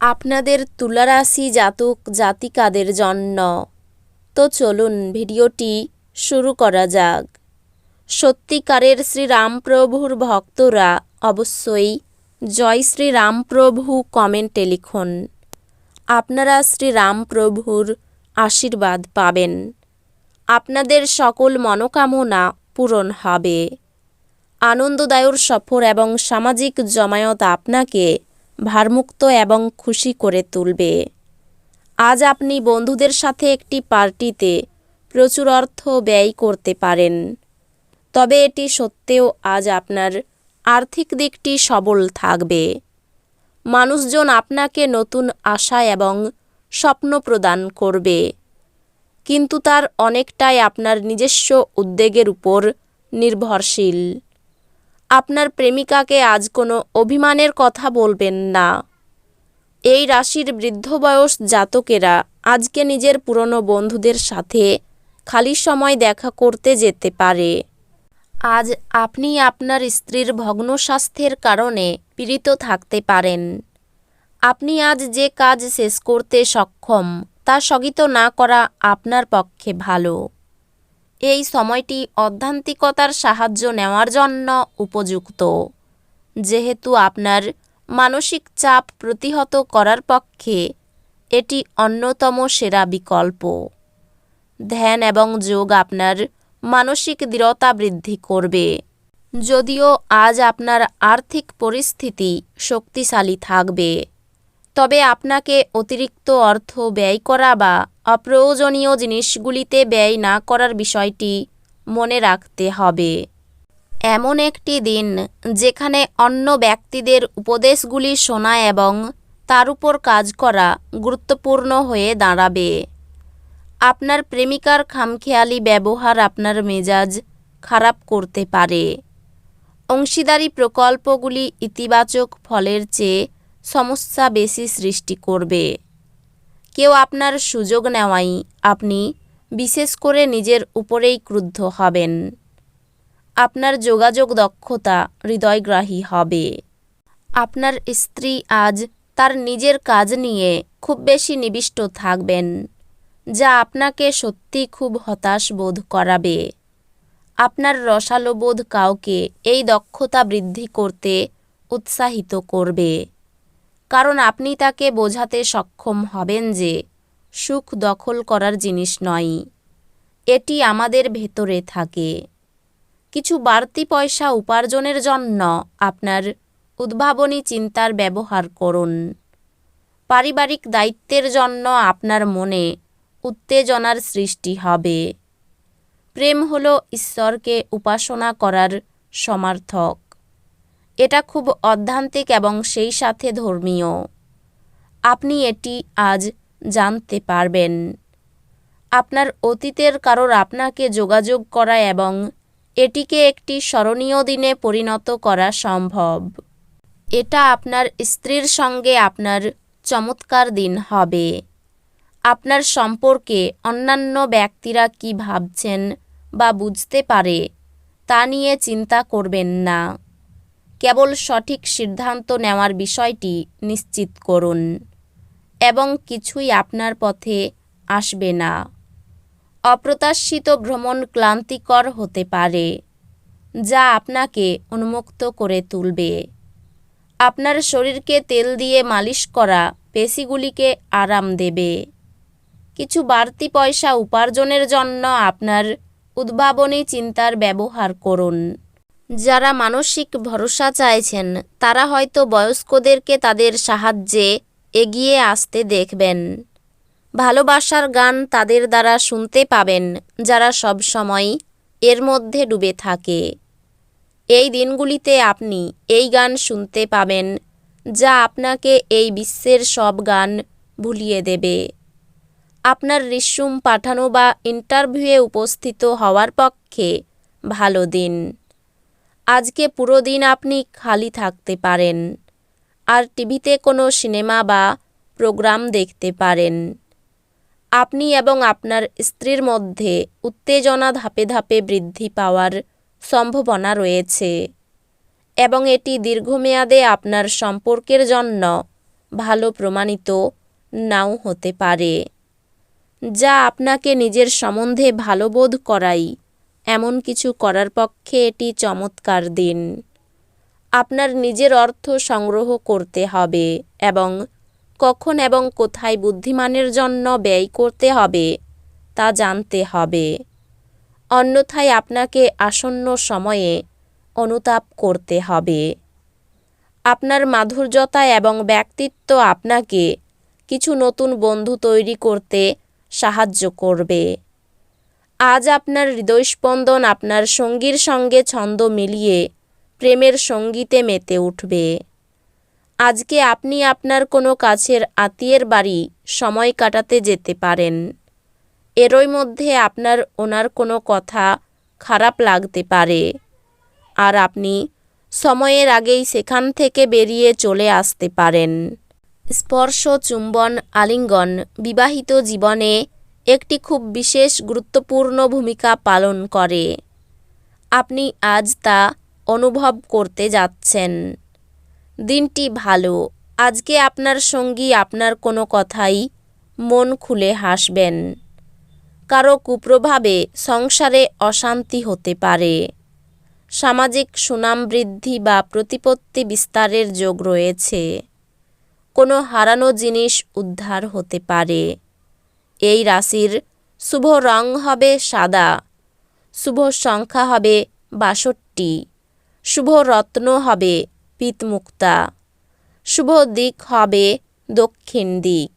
আপনাদের তুলারাশি জাতক জাতিকাদের জন্য। তো চলুন ভিডিওটি শুরু করা যাক। সত্যিকারের শ্রীরামপ্রভুর ভক্তরা অবশ্যই জয় শ্রীরামপ্রভু কমেন্টে লিখুন। আপনারা শ্রীরামপ্রভুর আশীর্বাদ পাবেন। আপনাদের সকল মনোকামনা পূরণ হবে। আনন্দদায়ক সফর এবং সামাজিক জমায়ত আপনাকে ভারমুক্ত এবং খুশি করে তুলবে। আজ আপনি বন্ধুদের সাথে একটি পার্টিতে প্রচুর অর্থ ব্যয় করতে পারেন। তবে এটি সত্ত্বেও আজ আপনার আর্থিক দিকটি সবল থাকবে। মানুষজন আপনাকে নতুন আশা এবং স্বপ্ন প্রদান করবে। কিন্তু তার অনেকটাই আপনার নিজস্ব উদ্বেগের উপর নির্ভরশীল। আপনার প্রেমিকাকে আজ কোনো অভিমানের কথা বলবেন না। এই রাশির বৃদ্ধ বয়স জাতকেরা আজকে নিজের পুরনো বন্ধুদের সাথে খালি সময় দেখা করতে যেতে পারে। আজ আপনি আপনার স্ত্রীর ভগ্ন স্বাস্থ্যের কারণে পীড়িত থাকতে পারেন। আপনি আজ যে কাজ শেষ করতে সক্ষম, তা স্থগিত না করা আপনার পক্ষে ভালো। এই সময়টি অধ্যান্তিকতার সাহায্য নেওয়ার জন্য উপযুক্ত। যেহেতু আপনার মানসিক চাপ প্রতিহত করার পক্ষে এটি অন্যতম সেরা বিকল্প। ধ্যান এবং যোগ আপনার মানসিক দৃঢ়তা বৃদ্ধি করবে। যদিও আজ আপনার আর্থিক পরিস্থিতি শক্তিশালী থাকবে, তবে আপনাকে অতিরিক্ত অর্থ ব্যয় করা বা অপ্রয়োজনীয় জিনিসগুলিতে ব্যয় না করার বিষয়টি মনে রাখতে হবে। এমন একটি দিন যেখানে অন্য ব্যক্তিদের উপদেশগুলি শোনা এবং তার উপর কাজ করা গুরুত্বপূর্ণ হয়ে দাঁড়াবে। আপনার প্রেমিকার খামখেয়ালি ব্যবহার আপনার মেজাজ খারাপ করতে পারে। অংশীদারি প্রকল্পগুলি ইতিবাচক ফলের চেয়ে সমস্যা বেশি সৃষ্টি করবে। কেউ আপনার সুযোগ নেওয়াই আপনি বিশেষ করে নিজের উপরেই ক্রুদ্ধ হবেন। আপনার যোগাযোগ দক্ষতা হৃদয়গ্রাহী হবে। আপনার স্ত্রী আজ তার নিজের কাজ নিয়ে খুব বেশি নিবিষ্ট থাকবেন, যা আপনাকে সত্যি খুব হতাশ বোধ করাবে। আপনার রসালোবোধ কাউকে এই দক্ষতা বৃদ্ধি করতে উৎসাহিত করবে। কারণ আপনি তাকে বোঝাতে সক্ষম হবেন যে সুখ দখল করার জিনিস নয়। এটি আমাদের ভেতরে থাকে। কিছু বাড়তি পয়সা উপার্জনের জন্য আপনার উদ্ভাবনী চিন্তার ব্যবহার করুন। পারিবারিক দায়িত্বের জন্য আপনার মনে উত্তেজনার সৃষ্টি হবে। প্রেম হল ঈশ্বরকে উপাসনা করার সমার্থক। এটা খুব অধ্যান্তিক এবং সেই সাথে ধর্মীয়। আপনি এটি আজ জানতে পারবেন। আপনার অতীতের কারোর আপনাকে যোগাযোগ করা এবং এটিকে একটি স্মরণীয় দিনে পরিণত করা সম্ভব। এটা আপনার স্ত্রীর সঙ্গে আপনার চমৎকার দিন হবে। আপনার সম্পর্কে অন্যান্য ব্যক্তিরা কি ভাবছেন বা বুঝতে পারে, তা নিয়ে চিন্তা করবেন না। কেবল সঠিক সিদ্ধান্ত নেওয়ার বিষয়টি নিশ্চিত করুন এবং কিছুই আপনার পথে আসবে না। অপ্রত্যাশিত ভ্রমণ ক্লান্তিকর হতে পারে, যা আপনাকে উন্মুক্ত করে তুলবে। আপনার শরীরকে তেল দিয়ে মালিশ করা পেশিগুলিকে আরাম দেবে। কিছু বাড়তি পয়সা উপার্জনের জন্য আপনার উদ্ভাবনী চিন্তার ব্যবহার করুন। যারা মানসিক ভরসা চাইছেন, তারা হয়তো বয়স্কদেরকে তাদের সাহায্যে এগিয়ে আসতে দেখবেন। ভালোবাসার গান তাদের দ্বারা শুনতে পাবেন, যারা সব সময় এর মধ্যে ডুবে থাকে। এই দিনগুলিতে আপনি এই গান শুনতে পাবেন, যা আপনাকে এই বিশ্বের সব গান ভুলিয়ে দেবে। আপনার রিস্যুম পাঠানো বা ইন্টারভিউয়ে উপস্থিত হওয়ার পক্ষে ভালো দিন। আজকে পুরো দিন আপনি খালি থাকতে পারেন। আর টিভিতে কোনো সিনেমা বা প্রোগ্রাম দেখতে পারেন। আপনি এবং আপনার স্ত্রীর মধ্যে উত্তেজনা ধাপে ধাপে বৃদ্ধি পাওয়ার সম্ভাবনা রয়েছে। এবং এটি দীর্ঘমেয়াদে আপনার সম্পর্কের জন্য ভালো প্রমাণিত নাও হতে পারে, যা আপনাকে নিজের সম্বন্ধে ভালো বোধ করাই এমন কিছু করার পক্ষে এটি চমৎকার দিন। আপনার নিজের অর্থ সংগ্রহ করতে হবে এবং কখন এবং কোথায় বুদ্ধিমানের জন্য ব্যয় করতে হবে তা জানতে হবে। অন্যথায় আপনাকে আসন্ন সময়ে অনুতাপ করতে হবে। আপনার মাধুর্যতা এবং ব্যক্তিত্ব আপনাকে কিছু নতুন বন্ধু তৈরি করতে সাহায্য করবে। আজ আপনার হৃদয়স্পন্দন আপনার সঙ্গীর সঙ্গে ছন্দ মিলিয়ে প্রেমের সঙ্গীতে মেতে উঠবে। আজকে আপনি আপনার কোনো কাছের আত্মীয়ের বাড়ি সময় কাটাতে যেতে পারেন। এরই মধ্যে আপনার ওনার কোনো কথা খারাপ লাগতে পারে। আর আপনি সময়ের আগেই সেখান থেকে বেরিয়ে চলে আসতে পারেন। স্পর্শ চুম্বন আলিঙ্গন বিবাহিত জীবনে একটি খুব বিশেষ গুরুত্বপূর্ণ ভূমিকা পালন করে। আপনি আজ তা অনুভব করতে যাচ্ছেন। দিনটি ভালো। আজকে আপনার সঙ্গী আপনার কোনো কথাই মন খুলে হাসবেন। কারও কুপ্রভাবে সংসারে অশান্তি হতে পারে। সামাজিক সুনাম বৃদ্ধি বা প্রতিপত্তি বিস্তারের যোগ রয়েছে। কোনো হারানো জিনিস উদ্ধার হতে পারে। এই রাশির শুভ রং হবে সাদা, শুভ সংখ্যা হবে বাষট্টি, শুভ রত্ন হবে পিতমুক্তা, শুভ দিক হবে দক্ষিণ দিক।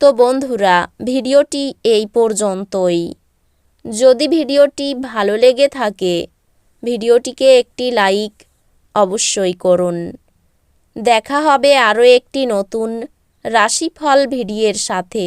তো বন্ধুরা, ভিডিওটি এই পর্যন্তই। যদি ভিডিওটি ভালো লেগে থাকে, ভিডিওটিকে একটি লাইক অবশ্যই করুন। দেখা হবে আরও একটি নতুন রাশিফল ভিডিওর সাথে।